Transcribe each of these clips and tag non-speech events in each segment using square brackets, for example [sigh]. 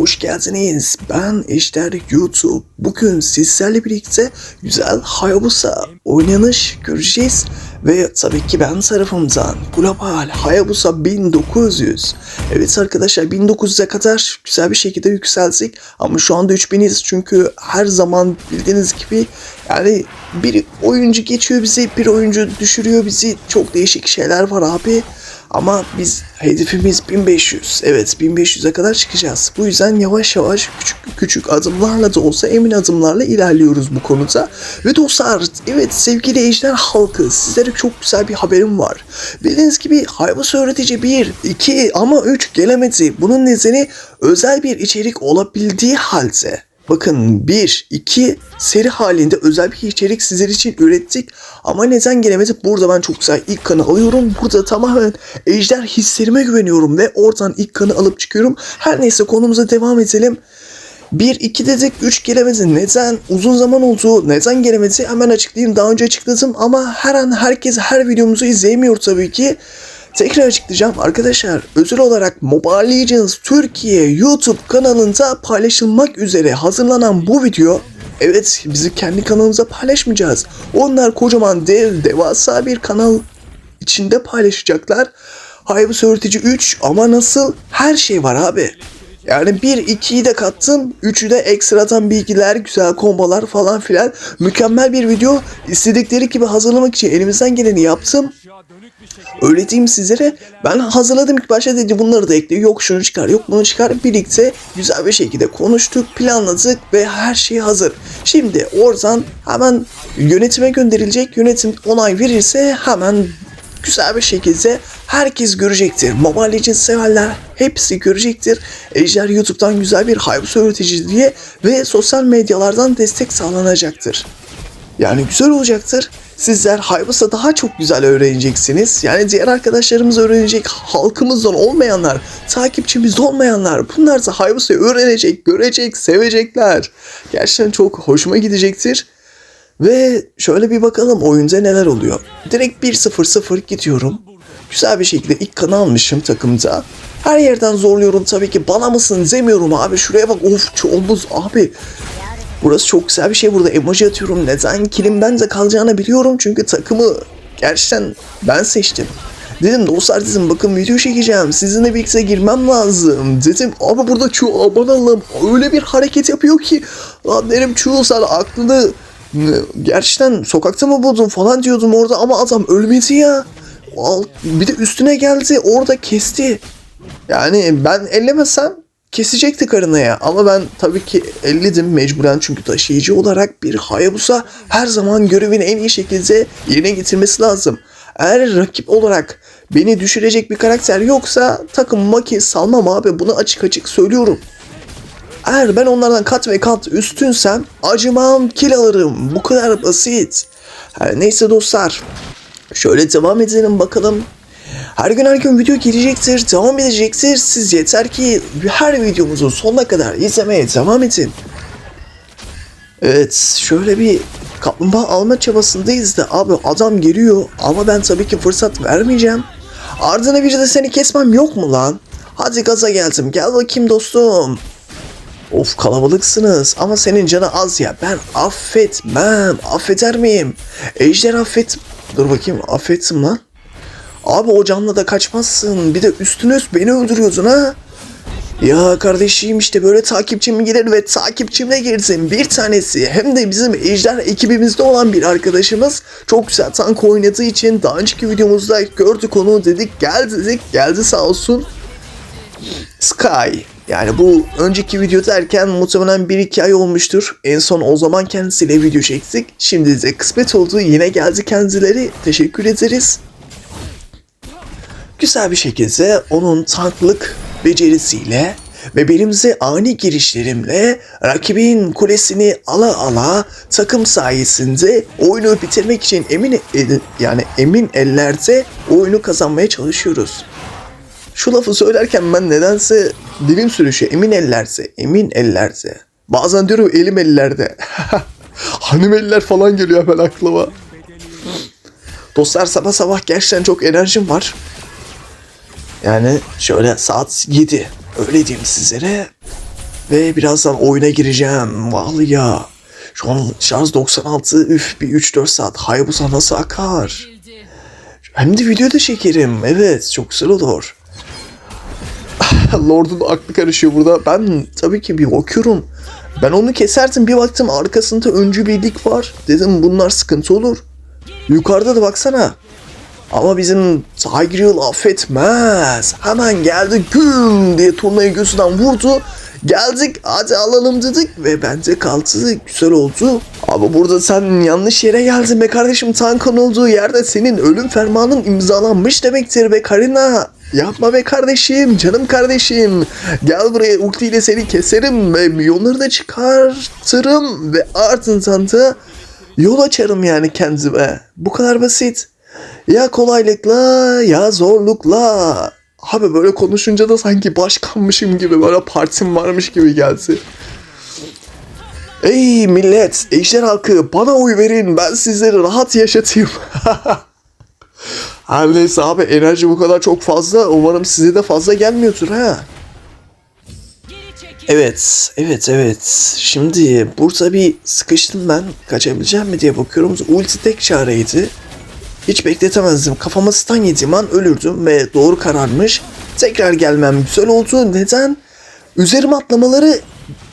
hoş geldiniz. Ben Ejder YouTube. Bugün sizlerle birlikte güzel Hayabusa oynanış göreceğiz. Ve tabii ki ben tarafımdan Global Hayabusa 1900. Evet arkadaşlar 1900'e kadar güzel bir şekilde yükseldik. Ama şu anda 3000'iz çünkü her zaman bildiğiniz gibi yani bir oyuncu geçiyor bizi, bir oyuncu düşürüyor bizi. Çok değişik şeyler var abi. Ama biz hedefimiz 1500. Evet 1500'e kadar çıkacağız. Bu yüzden yavaş yavaş küçük küçük adımlarla da olsa emin adımlarla ilerliyoruz bu konuda. Ve dostlar evet sevgili ejder halkı sizlere çok güzel bir haberim var. Bildiğiniz gibi Haybus öğretici 1, 2 ama 3 gelemedi. Bunun nedeni özel bir içerik olabildiği halde. Bakın 1, 2 seri halinde özel bir içerik sizler için ürettik. Ama neden gelemedi? Burada ben çok güzel ilk kanı alıyorum. Burada tamamen ejder hislerime güveniyorum ve oradan ilk kanı alıp çıkıyorum. Her neyse konumuza devam edelim. 1, 2 dedik 3 gelemedi. Neden? Uzun zaman oldu. Neden gelemedi? Hemen açıklayayım. Daha önce açıkladım ama her an herkes her videomuzu izleyemiyor tabii ki. Tekrar açıklayacağım arkadaşlar. Özel olarak Mobile Legends Türkiye YouTube kanalında paylaşılmak üzere hazırlanan bu video Evet bizi kendi kanalımıza paylaşmayacağız. Onlar kocaman dev devasa bir kanal içinde paylaşacaklar. Haybus Öğretici 3 ama nasıl? Her şey var abi. Yani 1 2'yi de kattım. 3'ü de ekstradan bilgiler, güzel kombolar falan filan. Mükemmel bir video. İstedikleri gibi hazırlamak için elimizden geleni yaptım. Öyle diyeyim sizlere. Ben hazırladım ilk başta dedi bunları da ekle. Yok şunu çıkar, yok bunu çıkar. Birlikte güzel bir şekilde konuştuk, planladık ve her şey hazır. Şimdi oradan hemen yönetime gönderilecek. Yönetim onay verirse hemen güzel bir şekilde herkes görecektir. Mobile Legends severler hepsi görecektir. Ejder YouTube'dan güzel bir Haybus öğretici diye ve sosyal medyalardan destek sağlanacaktır. Yani güzel olacaktır. Sizler Haybus'a daha çok güzel öğreneceksiniz. Yani diğer arkadaşlarımız öğrenecek, halkımızdan olmayanlar, takipçimiz olmayanlar bunlar da Haybus'u öğrenecek, görecek, sevecekler. Gerçekten çok hoşuma gidecektir. Ve şöyle bir bakalım oyunda neler oluyor. Direkt 1-0-0 gidiyorum. Güzel bir şekilde ilk kanı almışım takımda. Her yerden zorluyorum tabii ki. Bana mısın demiyorum abi. Şuraya bak of çoğumuz abi. Burası çok güzel bir şey. Burada emoji atıyorum. Neden kilimden de kalacağını biliyorum. Çünkü takımı gerçekten ben seçtim. Dedim dostlar dedim bakın video çekeceğim. Sizinle birlikte girmem lazım. Dedim ama burada Çuğ aman Allah'ım öyle bir hareket yapıyor ki. Lan dedim Çuğ sen aklını gerçekten sokakta mı buldun falan diyordum orada ama adam ölmedi ya. Al- Bir de üstüne geldi orada kesti. Yani ben ellemesem kesecekti karınaya ama ben tabii ki elledim mecburen çünkü taşıyıcı olarak bir Hayabusa her zaman görevini en iyi şekilde yerine getirmesi lazım. Eğer rakip olarak beni düşürecek bir karakter yoksa takım maki salmam abi bunu açık açık söylüyorum. Eğer ben onlardan kat ve kat üstünsem acımam kill alırım. Bu kadar basit. Her neyse dostlar. Şöyle devam edelim bakalım. Her gün her gün video gelecektir, devam edecektir. Siz yeter ki her videomuzun sonuna kadar izlemeye devam edin. Evet, şöyle bir kaplumbağa alma çabasındayız da abi adam geliyor ama ben tabii ki fırsat vermeyeceğim. Ardına bir de seni kesmem yok mu lan? Hadi gaza geldim, gel bakayım dostum. Of kalabalıksınız ama senin canı az ya. Ben affetmem. Affeder miyim? Ejder affet... Dur bakayım affettim lan. Abi o canla da kaçmazsın. Bir de üstüne üst beni öldürüyorsun ha. Ya kardeşim işte böyle takipçim gelir ve takipçimle girsin bir tanesi. Hem de bizim Ejder ekibimizde olan bir arkadaşımız. Çok güzel tank oynadığı için daha önceki videomuzda gördük onu dedik. Gel dedik. Geldi sağ olsun. Sky. Yani bu önceki video derken muhtemelen 1-2 ay olmuştur. En son o zaman kendisiyle video çektik. Şimdi de kısmet oldu. Yine geldi kendileri. Teşekkür ederiz. Güzel bir şekilde onun tanklık becerisiyle ve benimse ani girişlerimle rakibin kulesini ala ala takım sayesinde oyunu bitirmek için emin el, yani emin ellerde oyunu kazanmaya çalışıyoruz. Şu lafı söylerken ben nedense dilim sürüşü emin ellerse, emin ellerse. Bazen diyorum elim ellerde. [laughs] Hanım eller falan geliyor hemen aklıma. Dostlar sabah sabah gerçekten çok enerjim var. Yani şöyle saat 7 öyle diyeyim sizlere. Ve birazdan oyuna gireceğim. Vallahi ya. Şu an şarj 96. Üf bir 3-4 saat. Hayabusa nasıl akar? Hem de videoda çekerim. Evet çok güzel olur. [laughs] Lord'un aklı karışıyor burada. Ben tabii ki bir bakıyorum. Ben onu keserdim bir baktım arkasında öncü birlik var. Dedim bunlar sıkıntı olur. Yukarıda da baksana. Ama bizim Tigreal affetmez. Hemen geldi güm diye turnayı gözünden vurdu. Geldik hadi alalım dedik ve bence kaldı güzel oldu. Ama burada sen yanlış yere geldin be kardeşim tankın olduğu yerde senin ölüm fermanın imzalanmış demektir be Karina. Yapma be kardeşim canım kardeşim. Gel buraya ultiyle seni keserim ve milyonları da çıkartırım ve ardından da yol açarım yani kendime. Bu kadar basit. Ya kolaylıkla ya zorlukla. Abi böyle konuşunca da sanki başkanmışım gibi böyle partim varmış gibi geldi. Ey millet, ejder halkı bana oy verin ben sizleri rahat yaşatayım. [laughs] Her neyse abi enerji bu kadar çok fazla umarım size de fazla gelmiyordur ha. Evet, evet, evet. Şimdi burada bir sıkıştım ben. Kaçabileceğim mi diye bakıyorum. Ulti tek çareydi. Hiç bekletemezdim. Kafama stun yediğim an ölürdüm ve doğru kararmış. Tekrar gelmem güzel oldu. Neden? Üzerime atlamaları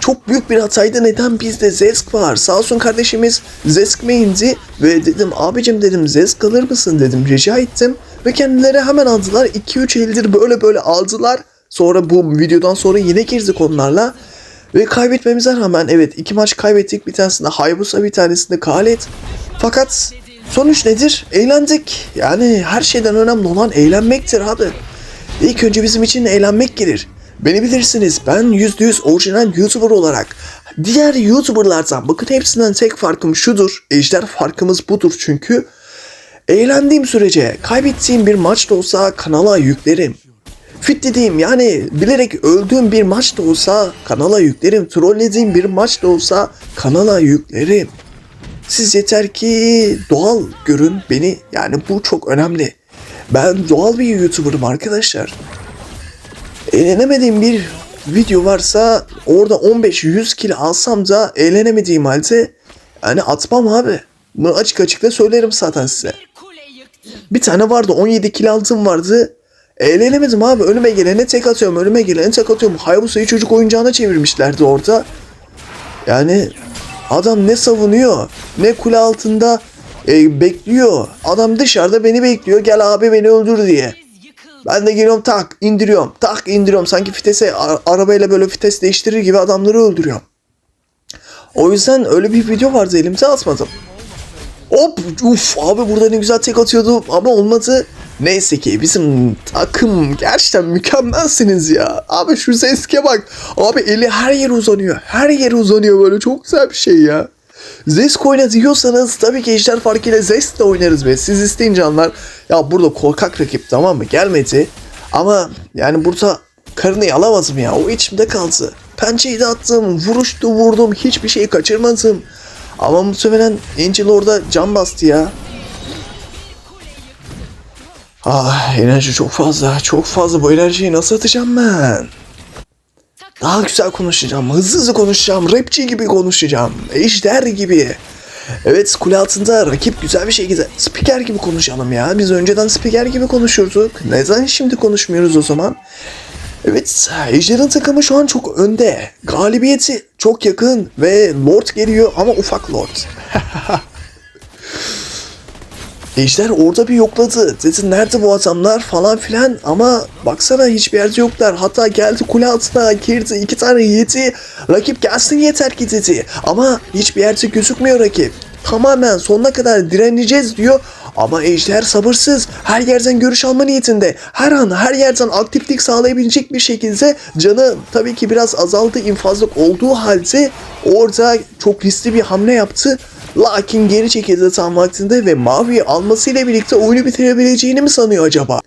çok büyük bir hataydı. Neden bizde Zesk var? Sağ olsun kardeşimiz Zesk indi ve dedim abicim dedim Zesk alır mısın dedim rica ettim. Ve kendileri hemen aldılar. 2-3 eldir böyle böyle aldılar. Sonra bu videodan sonra yine girdik onlarla. Ve kaybetmemize rağmen evet iki maç kaybettik. Bir tanesinde Hayabusa bir tanesinde Khaled. Fakat sonuç nedir? Eğlendik. Yani her şeyden önemli olan eğlenmektir abi. İlk önce bizim için eğlenmek gelir. Beni bilirsiniz ben %100 orijinal YouTuber olarak diğer YouTuberlardan bakın hepsinden tek farkım şudur. Ejder farkımız budur çünkü. Eğlendiğim sürece kaybettiğim bir maç da olsa kanala yüklerim. Fit dediğim yani bilerek öldüğüm bir maç da olsa kanala yüklerim. Trollediğim bir maç da olsa kanala yüklerim. Siz yeter ki doğal görün beni. Yani bu çok önemli. Ben doğal bir YouTuber'ım arkadaşlar. Eğlenemediğim bir video varsa orada 15-100 kill alsam da eğlenemediğim halde yani atmam abi. Bunu açık açık da söylerim zaten size. Bir tane vardı 17 kill altın vardı. Eğlenemedim abi. Önüme gelene tek atıyorum. Önüme gelene tek atıyorum. Hayabusa'yı çocuk oyuncağına çevirmişlerdi orada. Yani adam ne savunuyor ne kule altında e, bekliyor. Adam dışarıda beni bekliyor. Gel abi beni öldür diye. Ben de geliyorum tak indiriyorum. Tak indiriyorum. Sanki vitese a- arabayla böyle vites değiştirir gibi adamları öldürüyorum. O yüzden öyle bir video vardı elimize atmadım. Hop uf abi burada ne güzel tek atıyordu ama olmadı. Neyse ki bizim takım gerçekten mükemmelsiniz ya. Abi şu Zesk'e bak. Abi eli her yere uzanıyor. Her yere uzanıyor böyle çok güzel bir şey ya. Zesk oyna diyorsanız tabii ki ejder farkıyla Zesk de oynarız be. Siz isteyin canlar. Ya burada korkak rakip tamam mı? Gelmedi. Ama yani burada karını alamadım ya. O içimde kaldı. Pençeyi de attım. Vuruştu vurdum. Hiçbir şey kaçırmadım. Ama muhtemelen Angel orada can bastı ya. Ah enerji çok fazla. Çok fazla. Bu enerjiyi nasıl atacağım ben? Daha güzel konuşacağım. Hızlı hızlı konuşacağım. Rapçi gibi konuşacağım. Ejder gibi. Evet kule altında rakip güzel bir şekilde spiker gibi konuşalım ya. Biz önceden spiker gibi konuşurduk. Neden şimdi konuşmuyoruz o zaman? Evet Ejder'in takımı şu an çok önde. Galibiyeti çok yakın ve Lord geliyor ama ufak Lord. [laughs] Ejder orada bir yokladı. Dedi nerede bu adamlar falan filan ama baksana hiçbir yerde yoklar. Hatta geldi kule altına girdi iki tane yedi. Rakip gelsin yeter ki dedi. Ama hiçbir yerde gözükmüyor rakip. Tamamen sonuna kadar direneceğiz diyor. Ama Ejder sabırsız. Her yerden görüş alma niyetinde. Her an her yerden aktiflik sağlayabilecek bir şekilde canı tabii ki biraz azaldı infazlık olduğu halde orada çok riskli bir hamle yaptı. Lakin geri çekildi tam vaktinde ve maviyi almasıyla birlikte oyunu bitirebileceğini mi sanıyor acaba?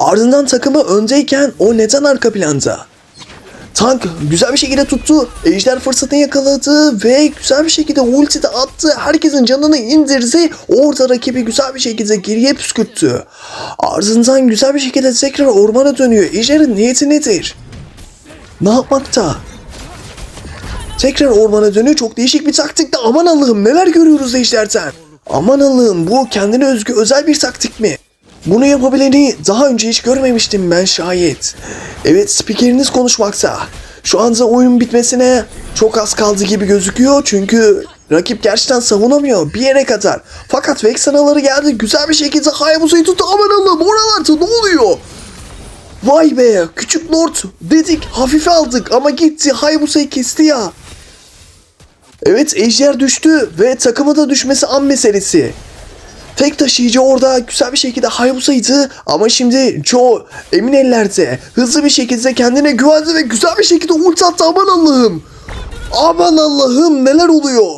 Ardından takımı öndeyken o neden arka planda? Tank güzel bir şekilde tuttu. Ejder fırsatını yakaladı ve güzel bir şekilde ulti de attı. Herkesin canını indirdi. Orada rakibi güzel bir şekilde geriye püskürttü. Ardından güzel bir şekilde tekrar ormana dönüyor. Ejder'in niyeti nedir? Ne yapmakta? Tekrar ormana dönüyor. Çok değişik bir taktikle. Aman Allah'ım neler görüyoruz Ejder'den. Aman Allah'ım bu kendine özgü özel bir taktik mi? Bunu yapabileni daha önce hiç görmemiştim ben şayet. Evet spikeriniz konuşmakta. Şu anda oyunun bitmesine çok az kaldı gibi gözüküyor çünkü rakip gerçekten savunamıyor bir yere kadar. Fakat Vexanaları geldi güzel bir şekilde Hayabusa'yı tuttu. Aman Allah'ım oralarda ne oluyor? Vay be küçük lord dedik hafife aldık ama gitti Hayabusa'yı kesti ya. Evet ejder düştü ve takımı da düşmesi an meselesi. Tek taşıyıcı orada güzel bir şekilde Hayabusa'ydı ama şimdi Joe emin ellerde hızlı bir şekilde kendine güvendi ve güzel bir şekilde ulti attı aman Allah'ım. Aman Allah'ım neler oluyor?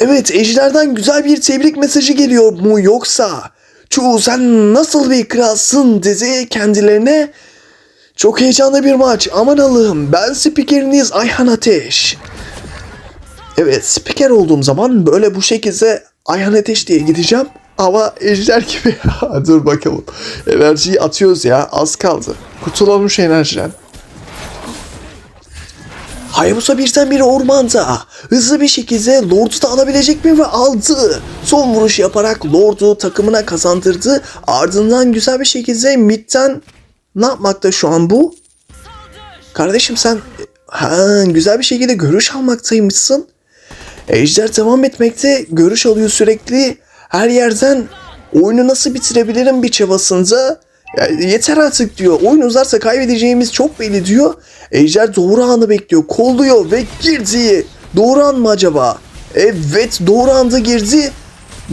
Evet ejderden güzel bir tebrik mesajı geliyor mu yoksa Çoğu sen nasıl bir kralsın dedi kendilerine. Çok heyecanlı bir maç aman Allah'ım ben spikeriniz Ayhan Ateş. Evet spiker olduğum zaman böyle bu şekilde Ayhan Ateş diye gideceğim. Ama ejder gibi. [laughs] Dur bakalım. Enerjiyi atıyoruz ya. Az kaldı. Kurtulalım enerjiden. Hayabusa birdenbire ormanda. Hızlı bir şekilde Lord'u da alabilecek mi ve aldı. Son vuruş yaparak Lord'u takımına kazandırdı. Ardından güzel bir şekilde midden ne yapmakta şu an bu? Kardeşim sen ha, güzel bir şekilde görüş almaktaymışsın. Ejder devam etmekte görüş alıyor sürekli. Her yerden oyunu nasıl bitirebilirim bir çabasında. Yeter artık diyor. Oyun uzarsa kaybedeceğimiz çok belli diyor. Ejder doğru anı bekliyor. Kolluyor ve girdi. Doğru an mı acaba? Evet doğru anda girdi.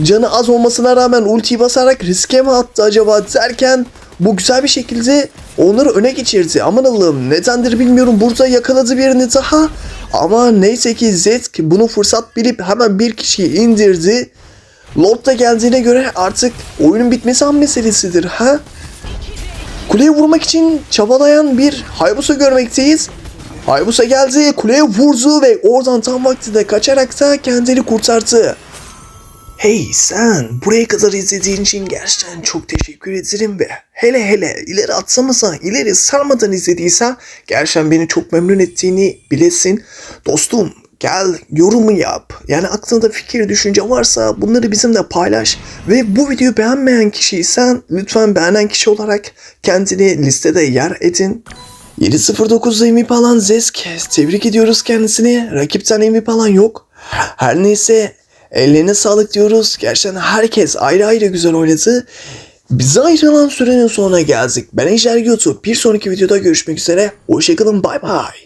Canı az olmasına rağmen ultiyi basarak riske mi attı acaba derken bu güzel bir şekilde onları öne geçirdi. Aman Allah'ım nedendir bilmiyorum burada yakaladı birini daha. Ama neyse ki Zetk bunu fırsat bilip hemen bir kişiyi indirdi. Lord da geldiğine göre artık oyunun bitmesi an meselesidir ha? Kuleye vurmak için çabalayan bir Hayabusa görmekteyiz. Hayabusa geldi, kuleye vurdu ve oradan tam vaktinde kaçarak da kendini kurtardı. Hey sen buraya kadar izlediğin için gerçekten çok teşekkür ederim ve hele hele ileri atlamasan ileri sarmadan izlediysen gerçekten beni çok memnun ettiğini bilesin. Dostum gel yorumu yap. Yani aklında fikir düşünce varsa bunları bizimle paylaş. Ve bu videoyu beğenmeyen kişiysen lütfen beğenen kişi olarak kendini listede yer edin. 7.09'da MVP alan Zesk. Tebrik ediyoruz kendisini. Rakipten MVP alan yok. Her neyse ellerine sağlık diyoruz. Gerçekten herkes ayrı ayrı güzel oynadı. Bize ayrılan sürenin sonuna geldik. Ben Ejder YouTube. Bir sonraki videoda görüşmek üzere. Hoşçakalın. Bay bay.